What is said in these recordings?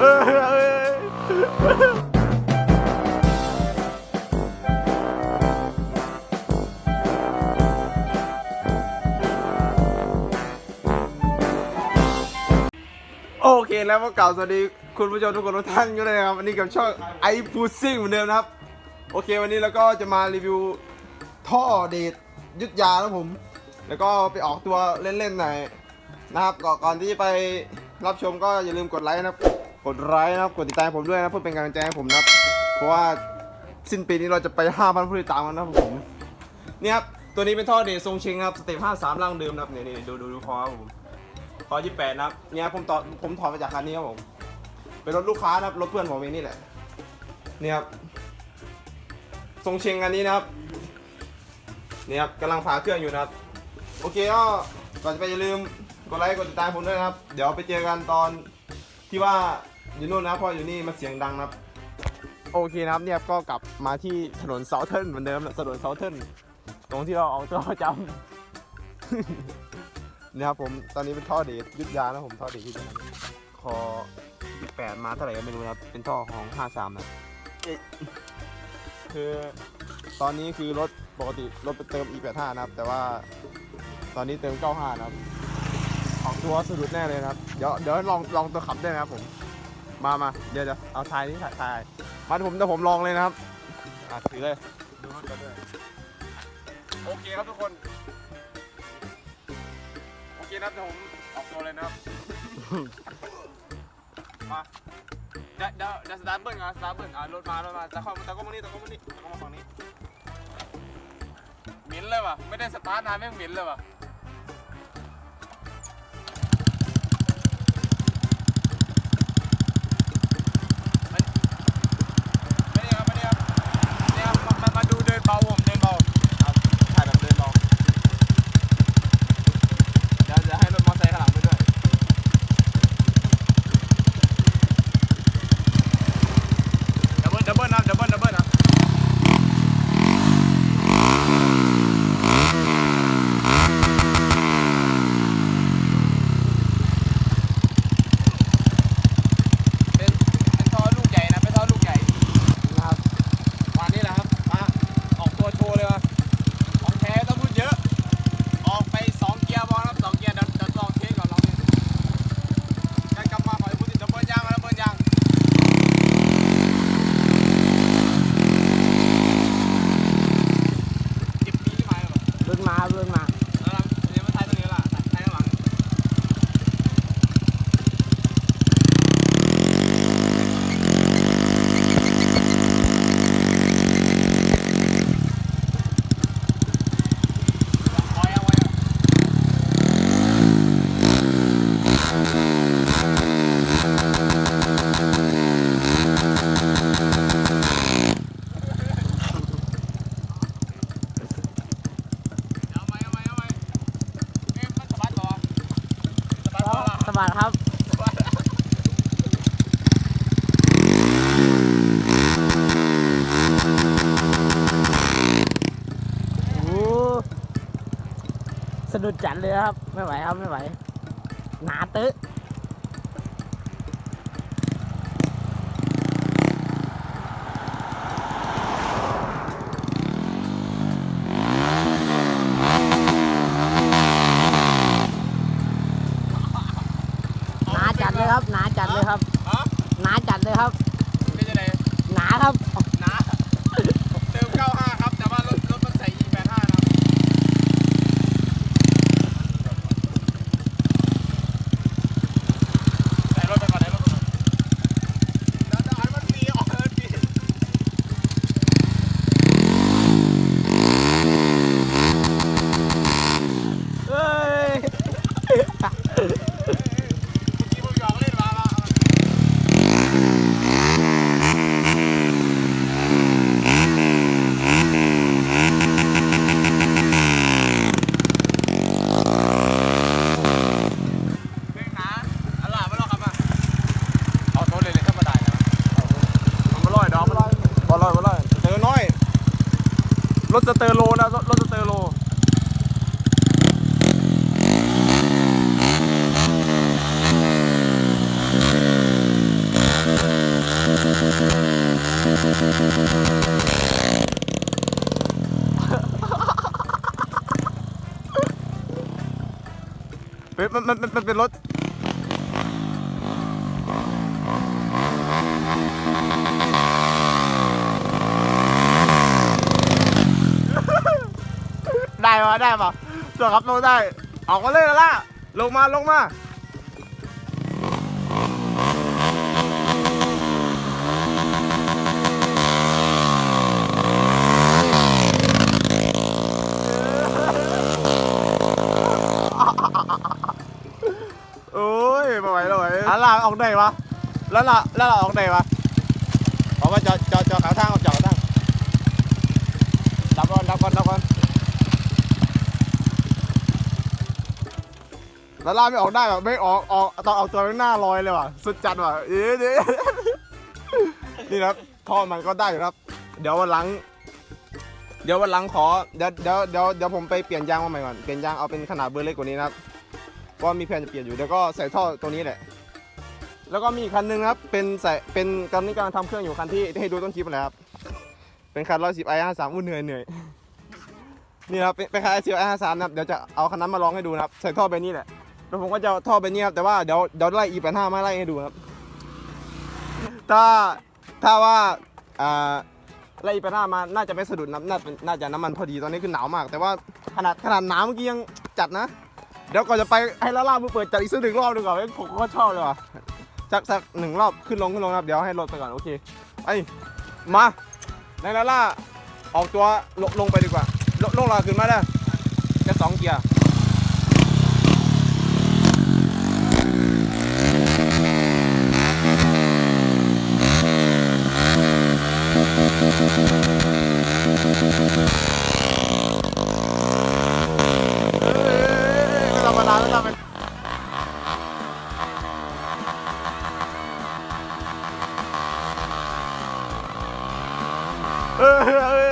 โอเคแล้วก็กล่าวสวัสดีคุณผู้ชมทุกคนทุกท่านกันเลยนะครับวันนี้กับช่องไอพูซิ่งเหมือนเดิมนะครับ โอเควันนี้เราก็จะมารีวิวท่อเดทยุดยานะผม แล้วก็ไปออกตัวเล่นๆหน่อยนะครับก่อนที่ไปรับชมก็อย่าลืมกดไลค์นะครับ กดไลค์นะครับกดติดตามผมด้วยนะเพื่อเป็นกำลังใจให้ผมนะครับเพราะว่าสิ้นปีนี้เราจะไป5,000ผู้ติดตามกันนะครับผมเนี่ยครับตัวนี้เป็นท่อเดททรงเชงครับสเต็ป53ร่างเดิมนะครับนี่ยนี่ดูดูดูคอครับผมคอ28นะครับเนี่ยผมต่อผมถอดมาจากคันนี้ครับผมเป็นรถลูกค้านะครับรถเพื่อนผมเองนี่แหละเนี่ยครับทรงเชงอันนี้นะครับเนี่ยครับกำลังผ่าเครื่องอยู่นะครับโอเคก็ก่อนจะไปอย่าลืมกดไลค์กดติดตามผมด้วยนะครับ เดี๋ยวไปเจอกันตอนที่ว่า อยู่นู่นนะพราะอยู่นี่มันเสียงดังนะครับโอเคนะครับเนี่ยก็กลับมาที่ถนนเซาเทิร์นเหมือนเดิมนะถนนเซาเทิร์นตรงที่เราเอาตัวประจำ เนี่ยครับผมตอนนี้เป็นท่อเดทยุดยานะผมท่อเดทยุดยาคอ8มาเท่าไหร่ก็ไม่รู้นะครับเป็นท่อของ53นะเอ๊ะคือตอนนี้คือรถปกติรถไปเติม E85 นะครับ แต่ว่าตอนนี้เติม 95 นะครับ ออกตัวสะดุดแน่เลยนะครับ เดี๋ยวเดี๋ยวลองลองตัวขับได้วยนะครับผม มามาเดี๋ยวเดี๋ยวเอาทายนี่ถ่ายทายมาเดี๋ยวผมเดี๋ยวผมลองเลยนะครับอะถือเลยดูรถกันด้วยโอเคครับทุกคน โอเคนะครับเดี๋ยวผมออกตัวเลยนะครับ มาเดี๋ยวเดี๋ยวเดี๋ยวสตาร์ทเบิ้ลก่อนสตาร์ทเบิ้ลอะรถมารถมาตะเข้าตะเข้ามานี่ตะเข้ามานี่ตะเข้ามาฝั่งนี้เหม็นเลยว่ะไม่ได้สตาร์ทนานไม่งเหม็นเลยว่ะ สุดจัดเลยครับ ไม่ไหวครับ ไม่ไหว หนาตึ๊ รถสเตอร์โลนะรถสเตอร์โลมันมันมันเป็นรถ ได้ปะได้ปะตัวครับลงได้ ออกมาเลยแล้วล่ะ ลงมาลงมาโอ้ยไม่ไหวแล้วไหวแล้วล่ะออกได้ปะแล้วล่ะแล้วล่ะออกได้ปะออกมาจอดจอดจอดขาทางออกจอดขาทางดับก่อนดับก่อนดับก่อน แล้วล่าไม่ออกได้แบบไม่ออกออกต้องเอาตัวไปหน้าลอยเลยว่ะ สุดจัดว่ะเอ๊ะเอ๊ะนี่นะครับท่อมันก็ได้อยู่ครับ เดี๋ยววันหลัง เดี๋ยววันหลังขอเดี๋ยวเดี๋ยวเดี๋ยวเดี๋ยวผมไปเปลี่ยนยางมาใหม่ก่อนเปลี่ยนยางเอาเป็นขนาดเบอร์เล็กกว่านี้นะครับเพราะว่ามีแผนจะเปลี่ยนอยู่เดี๋ยวก็ใส่ท่อตรงนี้แหละ แล้วก็มีอีกคันนึงครับเป็นใส่เป็นตอนนี้กำลังทำเครื่องอยู่คันที่ให้ดูต้นคลิปเลยครับเป็นคันร้อยสิบไอห้าสามอู้เหนื่อยเหนื่อยนี่ครับเป็นคันไอสิบไอห้าสามนะครับเดี๋ยวจะเอาคันนั้นมาลองให้ดูนะครับใส่ท่อไปนี่แหละ แล้วผมก็จะท่อไปนี่ครับแต่ว่าเดี๋ยวเดี๋ยวไล่อีแปดห้ามาไล่ให้ดูครับ ถ้าถ้าว่าอ่าไล่อีแปดห้ามาน่าจะไม่สะดุดนะน่าน่าจะน้ำมันพอดีตอนนี้คือหนาวมาก แต่ว่าขนาดขนาดหนาวเมื่อกี้ยังจัดนะ เดี๋ยวก่อนจะไปให้ล่าล่ามือเปิดจัดอีกสักหนึ่งรอบดีกว่าผมก็ชอบเลยว่ะสักสักหนึ่งรอบขึ้นลงขึ้นลงครับเดี๋ยวให้รถไปก่อนโอเคไปมาในล่าล่าออกตัวลงลงไปดีกว่าลงลงลาขึ้นมาได้แค่สองเกียร์ ไม่ธรราไม่ธรรมดาเออเออ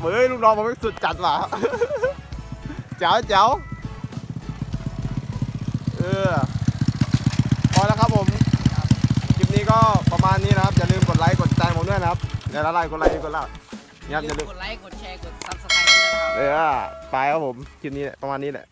เฮ้ยลูกน้องผมไม่สุดจัดว่ะเจ๋วเจ๋วเออพอแล้วครับผม คลิปนี้ก็ประมาณนี้นะครับอย่าลืมกดไลค์กดติดตามผมด้วยนะครับอย่าละลายกดไลค์กดไลค์นี่ครับอย่าลืมกดไลค์กดแชร์กดซับสไครต์กันด้วยนะครับ เออไปครับผมคลิปนี้แหละประมาณนี้แหละ